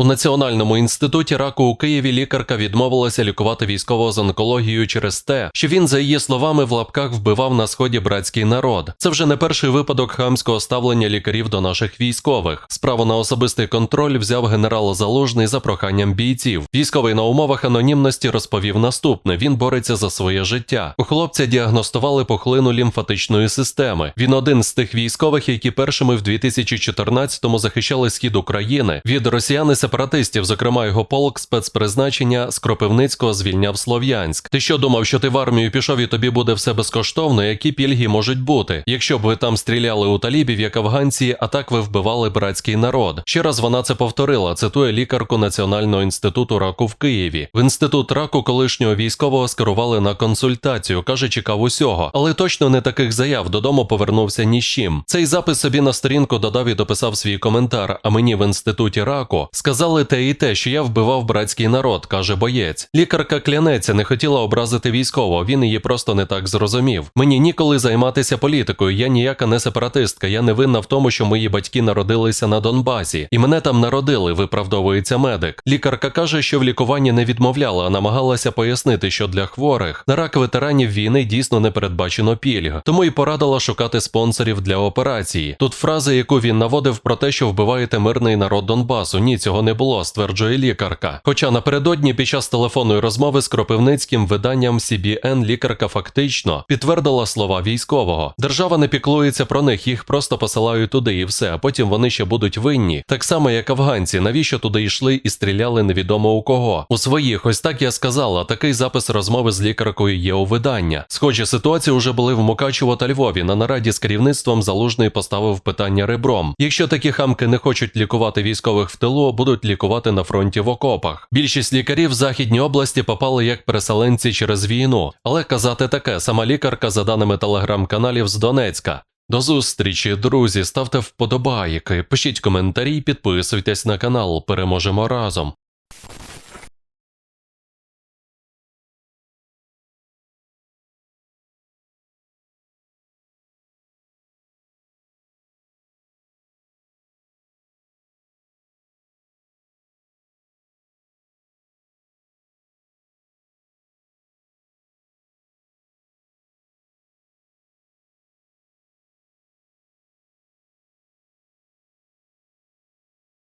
У Національному інституті раку у Києві лікарка відмовилася лікувати військового з онкологією через те, що він, за її словами, в лапках вбивав на сході братський народ. Це вже не перший випадок хамського ставлення лікарів до наших військових. Справу на особистий контроль взяв генерал Залужний за проханням бійців. Військовий на умовах анонімності розповів наступне: він бореться за своє життя. У хлопця діагностували пухлину лімфатичної системи. Він один з тих військових, які першими в 2014-му захищали схід України від росіян і сепаратистів, зокрема його полк спецпризначення з Кропивницького звільняв Слов'янськ. Ти що думав, що ти в армію пішов і тобі буде все безкоштовно? Які пільги можуть бути? Якщо б ви там стріляли у талібів, як афганці, а так ви вбивали братський народ. Ще раз вона це повторила. Цитує лікарку Національного інституту раку в Києві. В інститут раку колишнього військового скерували на консультацію. каже, чекав усього, але точно не таких заяв. Додому повернувся ні з чим. Цей запис собі на сторінку додав і дописав свій коментар. А мені в інституті раку сказали те і те, що я вбивав братський народ, каже боєць. Лікарка клянеться, не хотіла образити військового. Він її просто не так зрозумів. Мені ніколи займатися політикою. Я ніяка не сепаратистка. Я не винна в тому, що мої батьки народилися на Донбасі, і мене там народили. Виправдовується медик. Лікарка каже, що в лікуванні не відмовляла, а намагалася пояснити, що для хворих на рак ветеранів війни дійсно не передбачено пільг, тому і порадила шукати спонсорів для операції. Тут фраза, яку він наводив про те, що вбиваєте мирний народ Донбасу. Ні, цього не було, стверджує лікарка. Хоча напередодні під час телефонної розмови з кропивницьким виданням CBN лікарка фактично підтвердила слова військового. Держава не піклується про них, їх просто посилають туди і все, а потім вони ще будуть винні. Так само, як афганці, навіщо туди йшли і стріляли невідомо у кого. У своїх, ось так я сказала, такий запис розмови з лікаркою є у видання. Схожі ситуації вже були в Мукачево та Львові. На нараді з керівництвом залужний поставив питання ребром. Якщо такі хамки не хочуть лікувати військових в тилу, будуть лікувати на фронті в окопах. Більшість лікарів в західній області попали як переселенці через війну, але казати таке, сама лікарка, за даними телеграм-каналів з Донецька. До зустрічі, друзі, ставте вподобайки, пишіть коментарі, підписуйтесь на канал. Переможемо разом.